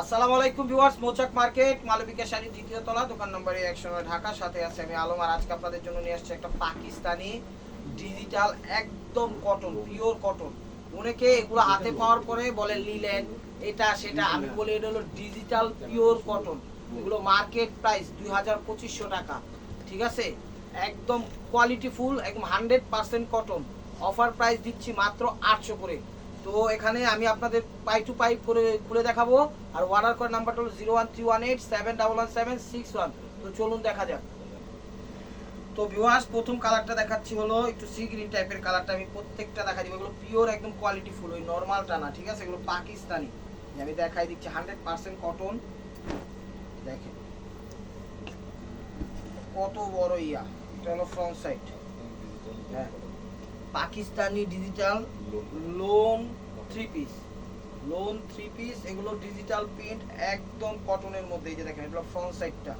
আসসালামু আলাইকুম viewers, Mouchak market, Malabika sari দ্বিতীয় তলা, দোকান নম্বর নয়, ঢাকা, সাথে আছে আমি আলম। আর আজকে আপনাদের জন্য নিয়ে আসছি একটা পাকিস্তানি ডিজিটাল একদম কটন পিওর কটন অনেকে এগুলো হাতে পাওয়ার পরে বলে, লিলেন, এটা, সেটা। আমি বলি, এটা হলো ডিজিটাল পিওর কটন এগুলো মার্কেট প্রাইস দুই হাজার পঁচিশশো টাকা। ঠিক আছে? একদম কোয়ালিটি ফুল একদম hundred percent cotton offer price দিচ্ছি মাত্র আটশো করে। তো এখানে আমি আপনাদের পাই টু পাই করে খুলে দেখাবো। আর অর্ডার করার নাম্বারটা হলো zero one three one eight seven double one seven six one তো চলুন দেখা যাক। তো ভিউয়ার্স প্রথম কালারটা দেখাচ্ছি হলো একটু সি গ্রিন টাইপের কালারটা আমি প্রত্যেকটা দেখা দিব। এগুলো পিওর একদম কোয়ালিটি ফুল ওই নর্মালটা না, ঠিক আছে? এগুলো পাকিস্তানি। আমি দেখাই দিচ্ছি হান্ড্রেড পার্সেন্ট কটন দেখেন। কত বড় ইয়া। এটা হলো ফ্রন্ট সাইড হ্যাঁ। Pakistani digital lawn three piece lawn three piece এগুলো ডিজিটাল প্রিন্ট একদম কটনের মধ্যে এই যে দেখেন এটা ফ্রন্ট সাইডটা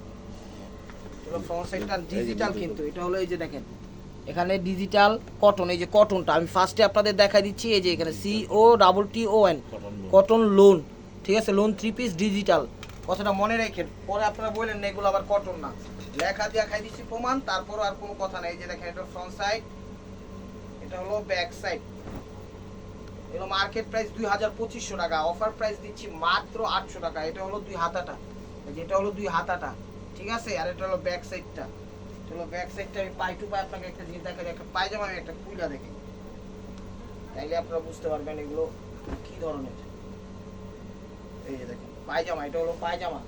এগুলো ফ্রন্ট সাইডটা ডিজিটাল কিন্তু এটা হলো এই যে দেখেন এখানে ডিজিটাল কটন এই যে কটনটা আমি ফার্স্টে আপনাদের দেখাই দিচ্ছি এই যে এখানে C O double T O N cotton lawn ঠিক আছে? লোন থ্রি পিস ডিজিটাল কথাটা মনে রেখেন পরে আপনারা বললেন না এগুলো আবার কটন না। লেখা দিয়ে খাই দিচ্ছি প্রমাণ তারপরও আর কোনো কথা নেই যে দেখেন এটা ফ্রন্ট সাইড এটা হলো ব্যাক সাইড এগুলো মার্কেট প্রাইস দুই হাজার পঁচিশশো টাকা অফার প্রাইস দিচ্ছি মাত্র আটশো টাকা। এটা হলো দুই হাতাটা। এই যে এটা হলো দুই হাতাটা। ঠিক আছে? আর এটা হলো ব্যাক সাইডটা চলো ব্যাক সাইডটা আমি পাই টু পাই আপনাকে একটা জিনিস দেখা একটা পায়জামা আমি একটা কুইলা দেখি। তাইলে আপনারা বুঝতে পারবেন এগুলো কি ধরনের। এই দেখেন, পায়জামা। এটা হলো পায়জামা।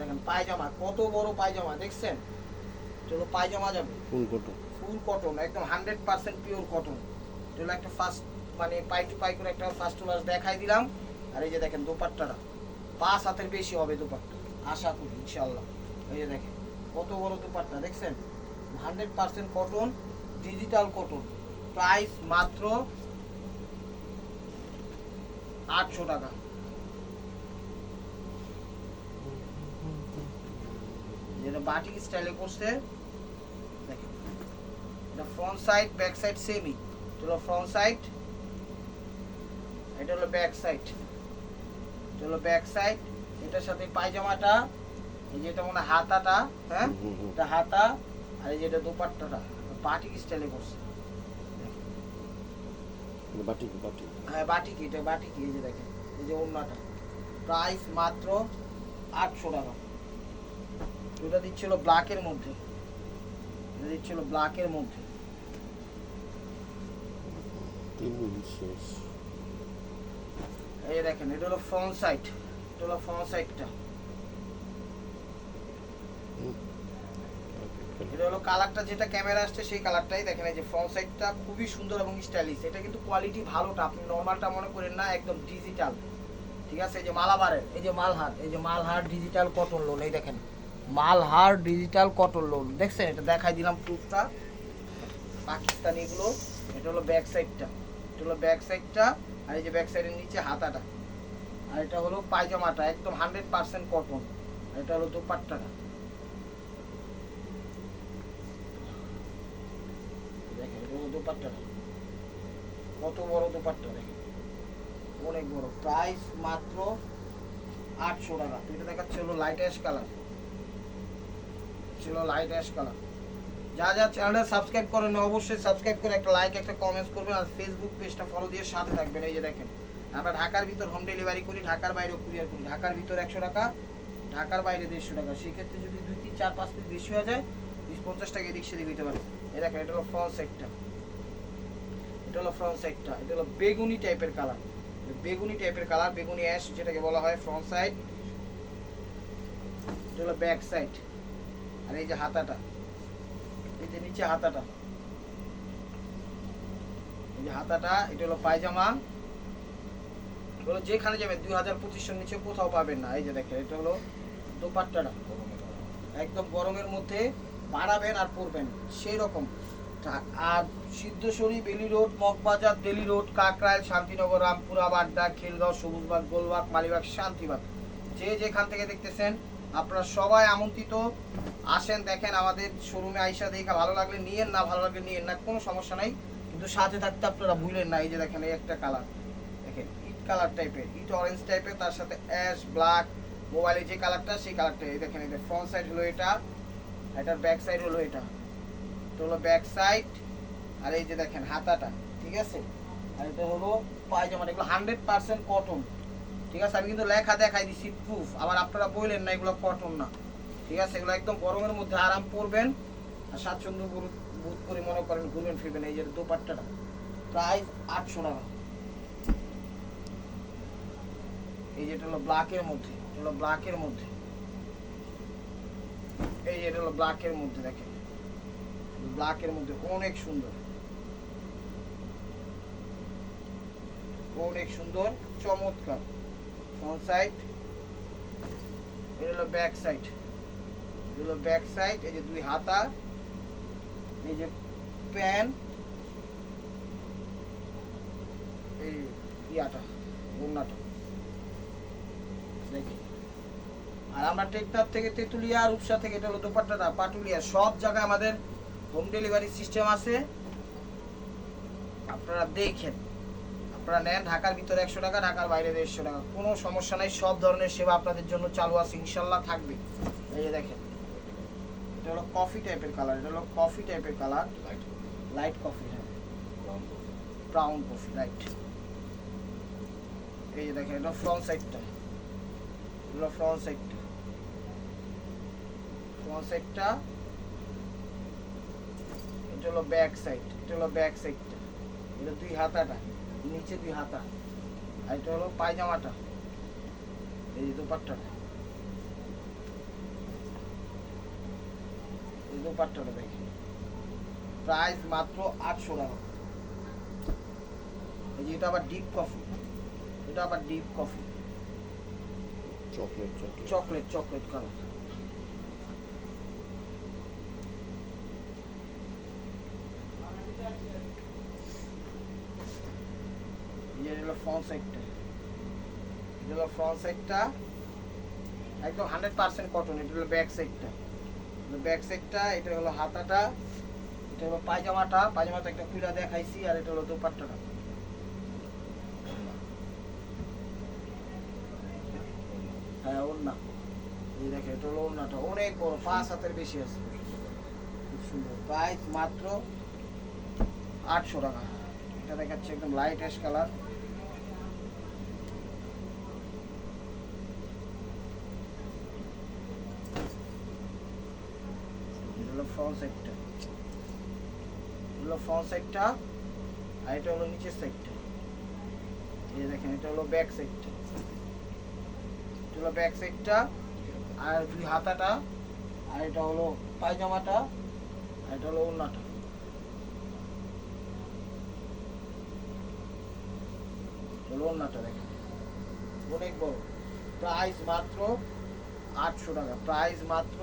দেখেন, পায়জামা। কত বড় পায়জামা, দেখছেন? চলো পায়জামা যাবে। Full cotton. ফুল কটন, একদম হান্ড্রেড পার্সেন্ট পিওর কটন এটা একটা ফার্স্ট মানে পাই টু পাই করে একটা ফার্স্ট ক্লাস দেখাই দিলাম। আর এই যে দেখেন দোপাট্টাটা, পাঁচ হাতের বেশি হবে দোপাট্টা, আশা করি ইনশাল্লাহ এই যে দেখেন, কত বড় দোপাট্টা, দেখছেন? Hundred percent cotton digital cotton price মাত্র আটশো টাকা। যেটা বাটিক স্টাইলে করছে এটা ফ্রন্ট সাইড ব্যাক সাইড সেমই এটা হলো ফ্রন্ট সাইড এটা হলো ব্যাক সাইড এটা হলো ব্যাক সাইড এটার সাথে পায়জামাটা এই যে এটা মনে হাতাটা হ্যাঁ। এটা হাতা আর এই যে এটা দোপাট্টাটা বাটিক স্টাইলে করছে। বাটি বাটি হ্যাঁ বাটিক এটা বাটিক এই যে দেখেন এই যে ওড়নাটা। প্রাইস মাত্র আটশো টাকা। এটা দিচ্ছিল ব্ল্যাকের মধ্যে। এটা দিচ্ছিল ব্ল্যাকের মধ্যে। শেষ এই দেখেন এটা হলো ফ্রন্ট সাইড এটা হলো ফ্রন্ট সাইডটা এটা হলো কালারটা যেটা ক্যামেরা আসছে সেই কালারটাই দেখেন এই যে ফ্রন্ট সাইডটা খুবই সুন্দর এবং স্টাইলিশ এটা কিন্তু কোয়ালিটি ভালোটা আপনি নর্মালটা মনে করেন না একদম ডিজিটাল ঠিক আছে? এই যে মালাবারের এই যে মালহার এই যে মালহার ডিজিটাল কটন লোন এই দেখেন। মালহার ডিজিটাল কটন লোন দেখছেন? এটা দেখাই দিলাম প্রুফটা পাকিস্তানি এগুলো এটা হলো ব্যাক সাইডটা হলো ব্যাক সাইডটা আর এই যে ব্যাক সাইডের নিচে হাতাটা। আর এটা হলো পায়জামাটা, একদম হান্ড্রেড পার্সেন্ট কটন আর এটা হলো দোপাট্টাটা। দেখেন, এটা কত বড় দোপাট্টা দেখেন। অনেক বড়। প্রাইস মাত্র আটশো টাকা। এটা দেখাচ্ছে হলো লাইট অ্যাশ কালার ছিল লাইট অ্যাশ কালার যা যা চ্যানেলটা সাবস্ক্রাইব করেন, অবশ্যই সাবস্ক্রাইব করে একটা লাইক একটা কমেন্টস করবেন আর ফেসবুক পেজটা ফলো দিয়ে সাথে থাকবেন। এই যে দেখেন, আমরা ঢাকার ভিতর হোম ডেলিভারি করি, ঢাকার বাইরেও কুরিয়ার করি। ঢাকার ভিতর একশো টাকা, ঢাকার বাইরে দেড়শো টাকা। সেক্ষেত্রে যদি দুই তিন, চার, পাঁচ পিস বেশি হয়ে যায়, বিশ, পঞ্চাশ টাকা এদিক সেদিক হতে পারে। এই দেখেন, এটা হলো ফ্রন্ট সাইডটা এটা হলো ফ্রন্ট সাইডটা এটা হলো বেগুনি টাইপের কালার বেগুনি টাইপের কালার বেগুনি অ্যাশ যেটাকে বলা হয় ফ্রন্ট সাইড এটা হলো ব্যাক সাইড আর এই যে হাতাটা। যে নিচে হাতাটা। এই যে হাতাটা, এটা হলো পায়জামা। এগুলো যেখানে যাবেন দুই হাজার পঁচিশশোর নিচে কোথাও পাবেন না। এই যে দেখেন, এটা হলো দোপাট্টাটা। একদম গরমের মধ্যে বাড়াবেন আর পরবেন সেই রকম আর Siddheswari Bailey road, Moghbazar Delhi road Kakrail Shantinagar, Rampura Badda Khilgaon, Sabujbagh, Golbagh, Malibagh, Shantibagh. যে যেখান থেকে দেখতেছেন আপনারা সবাই আমন্ত্রিত। আসেন, দেখেন আমাদের শোরুমে আইসা দেখা ভালো লাগলে নিয়েন, না ভালো লাগলে নিয়েন না, কোনো সমস্যা নাই। কিন্তু সাথে থাকতে আপনারা ভুলেন না, এই যে দেখেন, এই একটা কালার দেখেন ইট কালার টাইপের ইট অরেঞ্জ টাইপের তার সাথে অ্যাশ ব্ল্যাক মোবাইলে যে কালারটা সেই কালারটা এই দেখেন এটা ফ্রন্ট সাইড হলো এটা, এটার ব্যাক সাইড হলো এটা। এটা হলো ব্যাক সাইড আর এই যে দেখেন, হাতাটা, ঠিক আছে? আর এটা হলো পায়জামাটা এগুলো হান্ড্রেড পার্সেন্ট কটন ঠিক আছে, আমি কিন্তু লেখা দেখাই দিচ্ছি প্রুফ আবার আপনারা বললেন না, এগুলো কটন না। ঠিক আছে, এগুলো একদম গরমের মধ্যে আরাম পরবেন আর স্বাচ্ছন্দ্য বোধ করে মনে করেন ঘুরবেন ফিরবেন, এই যে দোপাট্টাটা। প্রাইস আটশো টাকা। এই যেটা হলো ব্ল্যাকের মধ্যে, এটা হলো ব্ল্যাকের মধ্যে। এই যে এটা হলো ব্ল্যাকের মধ্যে, দেখেন। ব্ল্যাকের মধ্যে অনেক সুন্দর। অনেক সুন্দর, চমৎকার। Front side? এটা হলো ব্যাক সাইড। হলো ব্যাক সাইড, এই যে দুই হাতা, এই যে প্যান, এই ইয়াটা দেখি। আর আমরা টেকনাফ থেকে তেতুলিয়া, রূপসা থেকে, এটা হলো দোপাট্টাটা, পাটুলিয়া, সব জায়গায় আমাদের হোম ডেলিভারি সিস্টেম আছে। আপনারা দেখেন। আপনারা নেন ঢাকার ভিতরে একশো টাকা ঢাকার বাইরে দেড়শো টাকা। কোনো সমস্যা নাই সব ধরনের সেবা আপনাদের জন্য চালু আছে ইনশাল্লাহ থাকবে। এই যে দেখেন এটা হলো কফি টাইপের কালার এটা হলো কফি টাইপের কালার লাইট কফি হ্যাঁ। ব্রাউন কফি রাইট এই যে দেখেন এটা ফ্রন্ট সাইডটা এটা ফ্রন্ট সাইডটা ফ্রন্ট সাইডটা এটা হলো ব্যাক সাইড এটা হলো ব্যাক সাইডটা এটা দুই হাতাটা। নিচে দুই হাতা। আর এটা হলো পায়জামাটা। এই যে দোপাট্টাটা এই দোপাট্টাটা দেখেন প্রাইস মাত্র আটশো টাকা। এই যে এটা আবার ডিপ কফি এটা আবার deep coffee chocolate chocolate chocolate chocolate colour এটা হলো ফ্রন্ট সাইডটা এটা হলো ফ্রন্ট সাইডটা একদম হান্ড্রেড পার্সেন্ট কটন এটা হলো ব্যাক সাইডটা ব্যাক সাইডটা এটা হলো হাতাটা, এটা হলো পায়জামাটা পায়জামাটা একটা খুলে দেখাইছি, আর এটা হলো দোপাট্টাটা। হ্যাঁ ওড়না। দেখে এটা হলো ওড়নাটা। অনেক বড়, পাঁচ হাতের বেশি আছে। সুন্দর। প্রাইস মাত্র আটশো টাকা। এটা দেখাচ্ছে একদম লাইট অ্যাশ কালার হলো ফ্রন্ট সাইডটা হলো ফ্রন্ট সাইডটা আর এটা হলো নিচের সাইডটা এই দেখেন, এটা হলো ব্যাক সাইডটা এটা হলো ব্যাক সাইডটা আর দুই হাতাটা আর এটা হলো পায়জামাটা আর এটা হলো ওড়নাটা। হলো ওড়নাটা দেখেন। অনেক বড়। প্রাইস মাত্র আটশো টাকা। প্রাইস মাত্র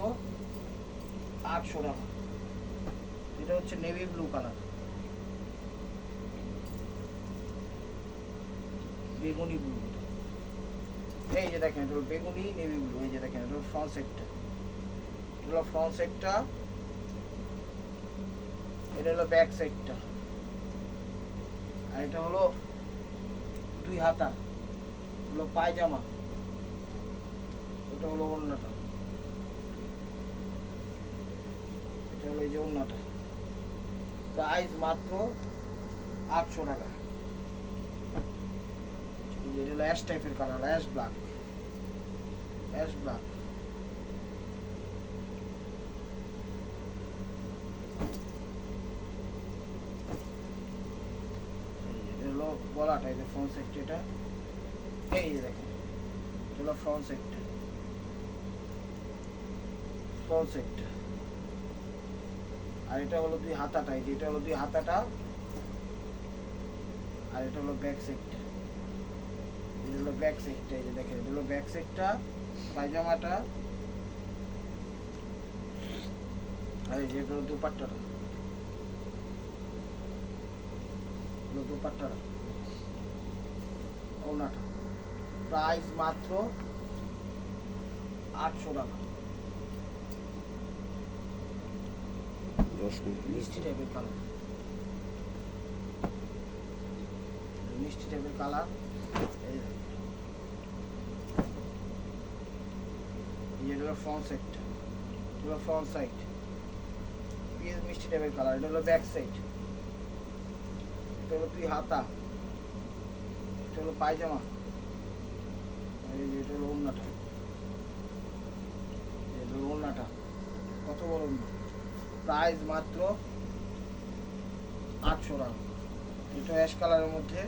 আটশো টাকা এটা হচ্ছে নেভি ব্লু কালার বেগুনি ব্লু এই যে দেখেন, এটা বেগুনি নেভি ব্লু এই যে দেখেন, এটা ফ্রন্ট সেটটা এটা হলো ফ্রন্ট সেটটা এটা হলো ব্যাক সাইডটা আর এটা হলো দুই হাতা। হলো পায়জামা। এটা হলো ওড়নাটা। এটা হলো এই যে ওড়নাটা প্রাইস মাত্র আটশো টাকা। এই যে এটা হলো অ্যাশ টাইপের colour ash black ash black এটা হলো গলাটা এই যে ফ্রন্ট সাইড এটা এই যে দেখেন এটা হলো ফ্রন্ট সাইডটা ফ্রন্ট সাইডটা আর এটা হলো দুই হাতাটা, এই যে এটা হলো দুই হাতাটা, আর এটা হলো ব্যাক সাইডটা এটা হলো ব্যাক সাইডটা এই যে দেখেন, এটা হলো ব্যাক সাইডটা পায়জামাটা, আর এই যে এটা হলো দুপাট্টাটা। হলো দুপাট্টাটা ওনাটা প্রাইস মাত্র আটশো টাকা। মিনিট মিষ্টি টাইপের কালার মিষ্টি টাইপের কালার এটা হলো ফ্রন্ট সাইড এটা হলো ফ্রন্ট সাইড পিএস মিষ্টি টাইপের কালার এটা হলো ব্যাক সাইড এটা হলো তুই হাতা এটা হলো পায়জামা এটা হলো ওড়নাটা এটা হলো ওড়নাটা কত বড় প্রাইস মাত্র আটশো টাকা এটা অ্যাশ কালারের মধ্যে।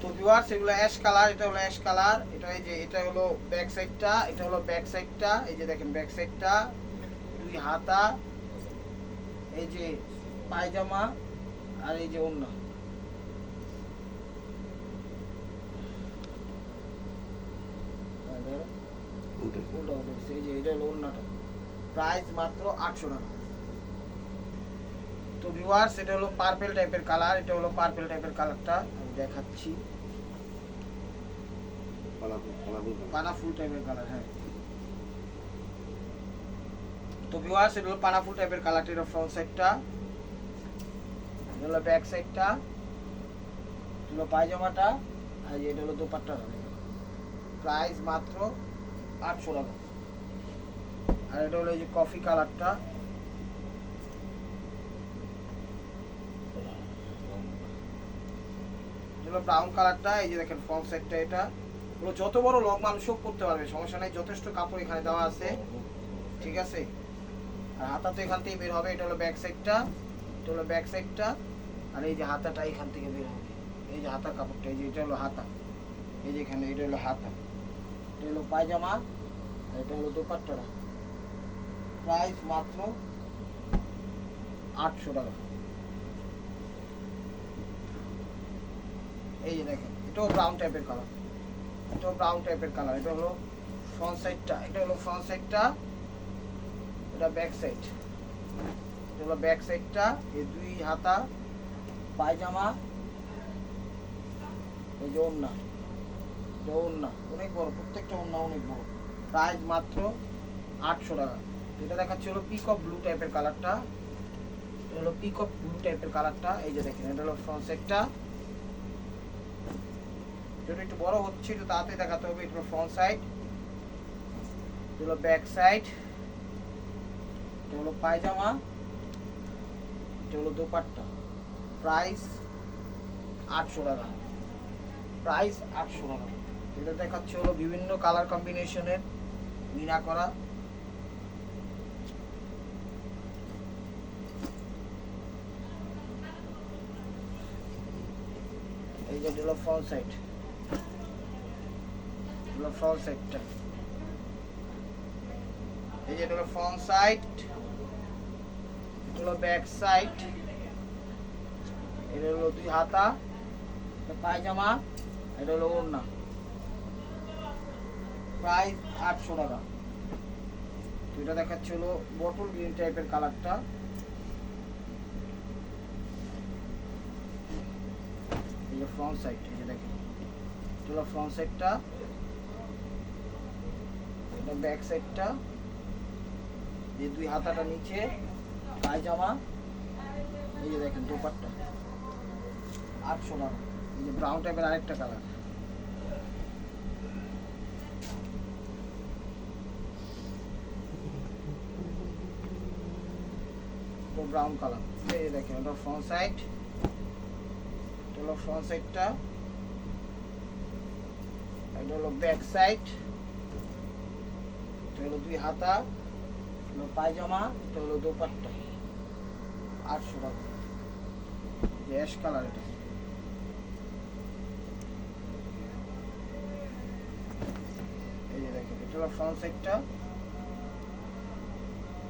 তো ভিউয়ার্স এগুলো অ্যাশ কালার, এটা হলো অ্যাশ কালার। এটা এই যে, এটা হলো ব্যাক সাইডটা এটা হলো ব্যাক সাইডটা এই যে দেখেন ব্যাক সাইডটা দুই হাতা, এই যে পায়জামা, আর এই যে ওড়না আর ধরো, উল্টে উল্টো উল্টো হচ্ছে। এই যে এটা হলো ওড়নাটা প্রাইস মাত্র আটশো টাকা তো ভিউয়ার্স এটা হলো পার্পেল টাইপের কালার এটা হলো পার্পেল টাইপের কালারটা আমি দেখাচ্ছি পালাবো পালাবো পানা ফুল টাইপের কালার হ্যাঁ তো ভিউয়ার্স এটা হলো পানা ফুল টাইপের কালারটা এটা ফ্রন্ট সাইডটা এটা হলো ব্যাক সাইডটা এটা হলো পায়জামাটা আর এই যে এটা হলো দোপাট্টা প্রাইস মাত্র আটশো টাকা। আর এটা হলো এই যে কফি কালারটা হলো ব্রাউন কালারটা এই যে দেখেন ফ্রন্ট সাইডটা এটা। এগুলো যত বড় লং মানুষও করতে পারবে, সমস্যা নেই। যথেষ্ট কাপড় এখানে দেওয়া আছে। ঠিক আছে? আর হাতা তো এখান থেকে বের হবে। এটা হলো ব্যাক সাইডটা এটা হলো ব্যাক সাইডটা আর এই যে হাতাটা এখান থেকে বের হবে। এই যে হাতার কাপড়টা, এই যে এটা হলো হাতা। এই যে এখানে, এটা হলো হাতা। এটা হলো পায়জামা, এটা হলো দোপাট্টাটা। প্রাইস মাত্র আটশো টাকা। এই যে দেখেন, এটাও ব্রাউন টাইপের কালার এটাও ব্রাউন টাইপের কালার এটা হলো ফ্রন্ট সাইডটা এটা হলো ফ্রন্ট সাইডটা এটা ব্যাক সাইড এটা হলো ব্যাক সাইডটা এই দুই হাতা, পায়জামা, এই যে ওড়না। ওড়না, অনেক বড়, প্রত্যেকটা ওড়না অনেক বড়। প্রাইস মাত্র আটশো টাকা। এটা দেখাচ্ছে হলো পিকক ব্লু টাইপের কালারটা এটা হলো পিকক ব্লু টাইপের কালারটা এই যে দেখেন, এটা হলো ফ্রন্ট সাইডটা যেটা একটু বড় হচ্ছে, একটু তাড়াতাড়ি দেখাতে হবে, এটা ফ্রন্ট সাইড এটা হলো ব্যাক সাইড এটা হলো পায়জামা। এটা হলো দোপাট্টা। প্রাইস আটশো টাকা। প্রাইস আটশো টাকা। এটা দেখাচ্ছে হলো বিভিন্ন কালার কম্বিনেশনের মিনা করা। এই যে এই যে ফ্রন্ট ব্যাক এটা হলো দুই হাতা পায়জামা, এটা হলো ওড়না। প্রাইস আটশো টাকা। এটা দেখাচ্ছে হলো বটল গ্রিন টাইপের কালারটা এই যে ফ্রন্ট সাইড এই যে দেখেন। এটা ফ্রন্ট সাইডটা এটা ব্যাক সাইডটা এই দুই হাতাটা নিচে, পায়জামা। এই যে দেখেন, দোপাট্টা। আটশো টাকা। এই যে ব্রাউন টাইপের আরেকটা কালার ব্রাউন কালার এই দেখেন, এটা ফ্রন্ট সাইড এটা হলো ফ্রন্ট সাইডটা এটা হলো ব্যাক সাইড এটা হলো দুই হাতা। হলো পায়জামা। এটা হলো দোপাট্টা। আটশো টাকা। অ্যাশ কালার এটা। এই যে দেখেন, এটা হলো ফ্রন্ট সাইডটা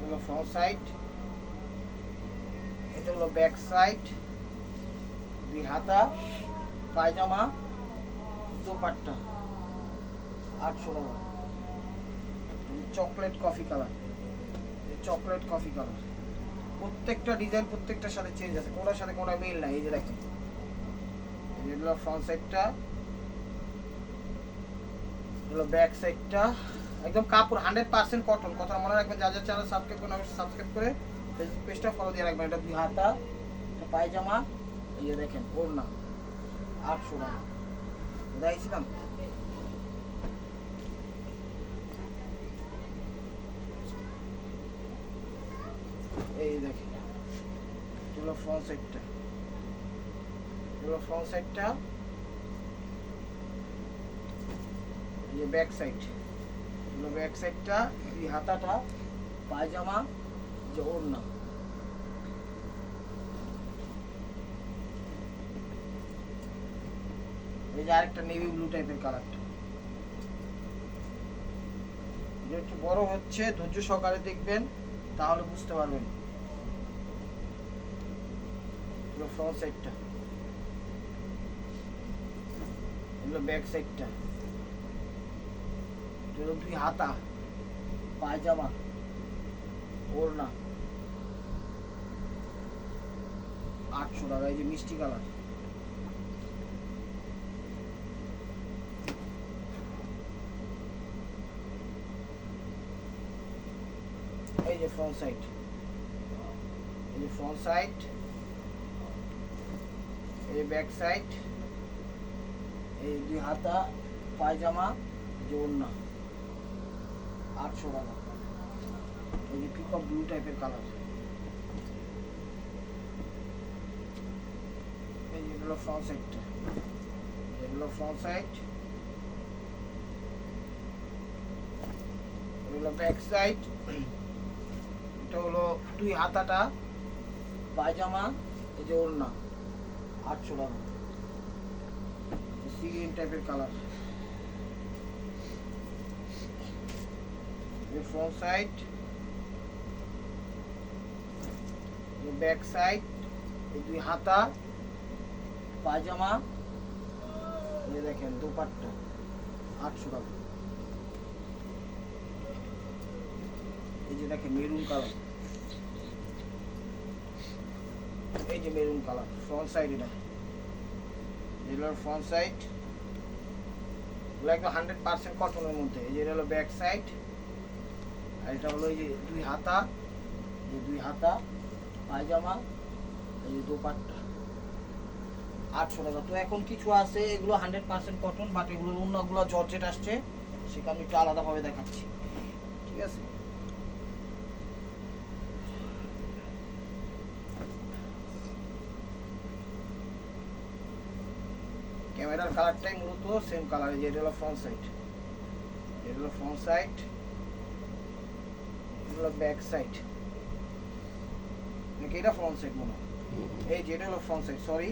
হলো ফ্রন্ট সাইড হলো ব্যাক সাইড দুই হাতা, পায়জামা, দোপাট্টা, আটশো টাকা। Chocolate coffee colour chocolate coffee colour প্রত্যেকটা ডিজাইন প্রত্যেকটার সাথে চেঞ্জ আছে, কোনোটার সাথে কোনো মিল নাই, এই যে দেখেন। এগুলো ফ্রন্ট সাইডটা হলো ব্যাক সাইডটা একদম কাপড় হান্ড্রেড পার্সেন্ট কটন কথা মনে রাখবেন যা যা চ্যানেল সাবস্ক্রাইব করে সাবস্ক্রাইব করে ফেসবুক পেজটা ফলো দিয়ে রাখবেন। এটা দুই হাতা এটা পায়জামা, এই দেখেন, ওড়না, আটশো টাকা। দেখাইছিলাম এই দেখেন, এগুলো ফ্রন্ট সাইডটা এগুলো ফ্রন্ট সাইডটা এই ব্যাক সাইড ব্যাক সাইডটা এই হাতাটা, পায়জামা ওড়না এই যে আরেকটা নেভি ব্লু টাইপের কালারটা একটু বড় হচ্ছে, ধৈর্য সহকারে দেখবেন, তাহলে বুঝতে পারবেন। ফ্রন্ট সাইডটা এগুলো ব্যাক সাইডটা দুই হাতা, পায়জামা, ওড়না। আটশো টাকা, এই যে মিষ্টি কালার। এই যে ফ্রন্ট সাইড এই যে ফ্রন্ট সাইড এই ব্যাক সাইড এই দুই হাতা, পায়জামা যে ওড়না। আটশো টাকা। এই যে পিকক ব্লু টাইপের কালার এই যে এগুলো ফ্রন্ট সাইডটা এগুলো ব্যাক সাইড এটা হলো দুই হাতাটা, পায়জামা, এই যে ওড়না, আটশো টাকা। সিগ্রিন টাইপের colour front side back side এই দুই হাতা পায়জামা। এই দেখেন, দুপাট্টা, আটশো টাকা। এই যে দেখেন, মেরুন কালার। এই যে মেরুন কালার ফ্রন্ট সাইড এটা। এগুলোর ফ্রন্ট সাইড এগুলো একদম হান্ড্রেড পার্সেন্ট কটনের মধ্যে। এই যে এটা হলো ব্যাক সাইড আর এটা হলো এই যে দুই হাতা। এই দুই হাতা, পায়জামা, এই যে দোপাট্টা। আটশো টাকা। তো এখন কিছু আছে, এগুলো হান্ড্রেড পার্সেন্ট কটন বাট এগুলোর অন্যগুলো জর্জেট আসছে আমি একটু আলাদাভাবে দেখাচ্ছি। ঠিক আছে? ক্যামেরার কালারটাই মূলত সেম কালার যে এটা হলো ফ্রন্ট সাইড এটা হলো ফ্রন্ট সাইড হলো ব্যাক সাইড নাকি এটা ফ্রন্ট সাইড মনে হয়? এই যে এটা হলো ফ্রন্ট সাইড সরি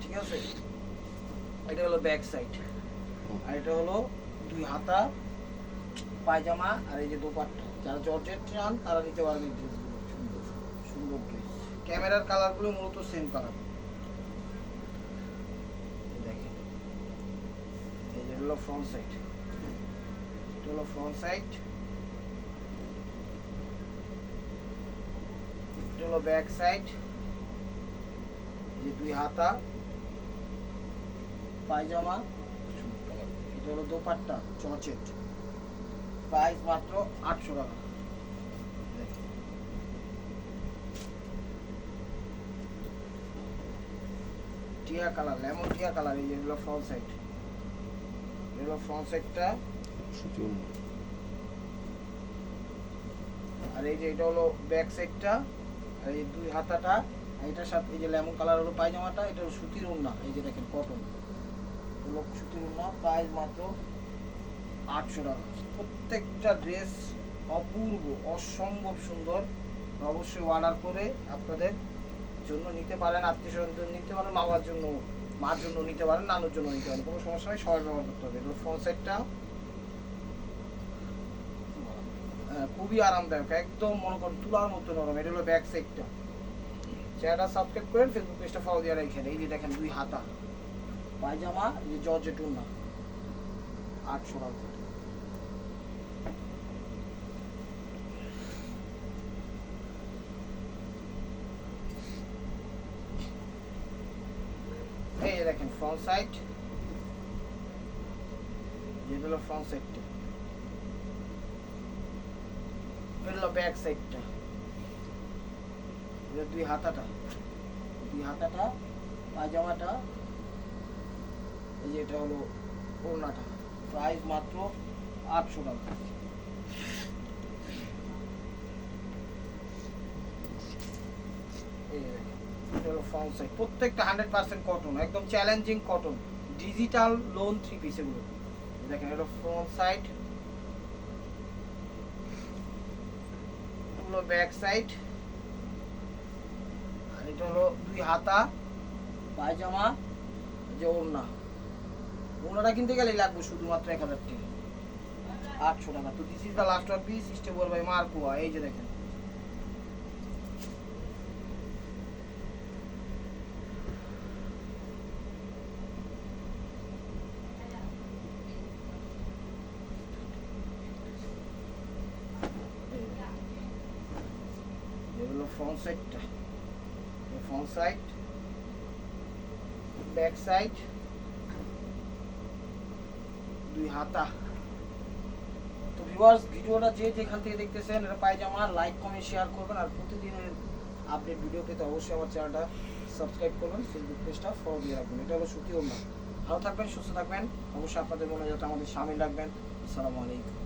ঠিক আছে? এটা হলো ব্যাক সাইড আর এটা হলো দুই হাতা, পায়জামা আর এই যে দোপাট্টা। যারা জর্জেট চান, তারা নিতে পারবেন ড্রেসগুলো সুন্দর সুন্দর ড্রেস ক্যামেরার কালারগুলো মূলত সেম কালার দেখেন। যে হলো ফ্রন্ট সাইড এটা হলো ফ্রন্ট সাইড এটা হলো ব্যাক সাইড যে দুই হাতা, পায়জামা, এটা হলো দোপাট্টা চচেট প্রাইস মাত্র আটশো টাকা। টিয়া কালার, লেমন টিয়া কালার, এই যেগুলো ফ্রন্ট সাইড এগুলো ফ্রন্ট সাইডটা আর এই যে এটা হলো ব্যাক সাইডটা আর এই দুই হাতাটা এটার সাথে এই যে লেমন কালার হলো পায়জামাটা এটা সুতির ওড়না, এই যে দেখেন কটন সুতির ওড়না প্রাইস মাত্র আটশো টাকা। প্রত্যেকটা ড্রেস অপূর্ব, অসম্ভব সুন্দর। অবশ্যই অর্ডার করে আপনাদের জন্য নিতে পারেন আত্মীয় স্বজনদের নিতে পারেন, বাবার জন্য, মার জন্য নিতে পারেন, নানুর জন্য নিতে পারেন, কোনো সমস্যা নেই, সবাই ব্যবহার করতে হবে এগুলো ফ্রন্ট সাইডটা খুবই আরামদায়ক, একদম মনে করেন তুলার মতো নরম, এটা হলো ব্যাক সাইডটা চ্যানেলটা সাবস্ক্রাইব করেন ফেসবুক পেজটা ফলো দিয়ে রাখেন। এই যে দেখেন দুই হাতা। পায়জামা যে জর্জে টুনা। আটশো টাকা। এই দেখেন ফ্রন্ট সাইড যেটা হলো ফ্রন্ট সাইডটা ব্যাক সাইডটা দুই হাতাটা। দুই হাতাটা, পায়জামাটা, এই যে এটা হলো ওড়নাটা। প্রাইস মাত্র আটশো টাকা। প্রত্যেকটা হান্ড্রেড পার্সেন্ট কটন একদম challenging cotton digital lawn three piece এগুলো। দেখেন, এটা ফ্রন্ট সাইড ব্যাক সাইড এটা হলো দুই হাতা, পায়জামা যে ওড়না। ওড়নাটা কিনতে গেলে লাগবে শুধুমাত্র এক হাজার টাকা। আটশো টাকা। তো this is the last of piece stable by মার্কুয়া এই যে দেখেন। Front front side back side দুই হাতা। তো ভিউয়ার্স ভিডিওটা যে যেখান থেকে দেখতেছেন, এটা পায়জামা লাইক কমেন্ট শেয়ার করবেন, আর প্রতিদিনের আপডেট ভিডিও পেতে অবশ্যই আমার চ্যানেলটা সাবস্ক্রাইব করবেন ফেসবুক পেজটা ফলো দিয়ে রাখবেন। এটা হলো সত্যি না ভালো থাকবেন, সুস্থ থাকবেন। অবশ্যই আপনাদের মনে যাতে আমাদের সামিল রাখবেন। আসসালামু আলাইকুম।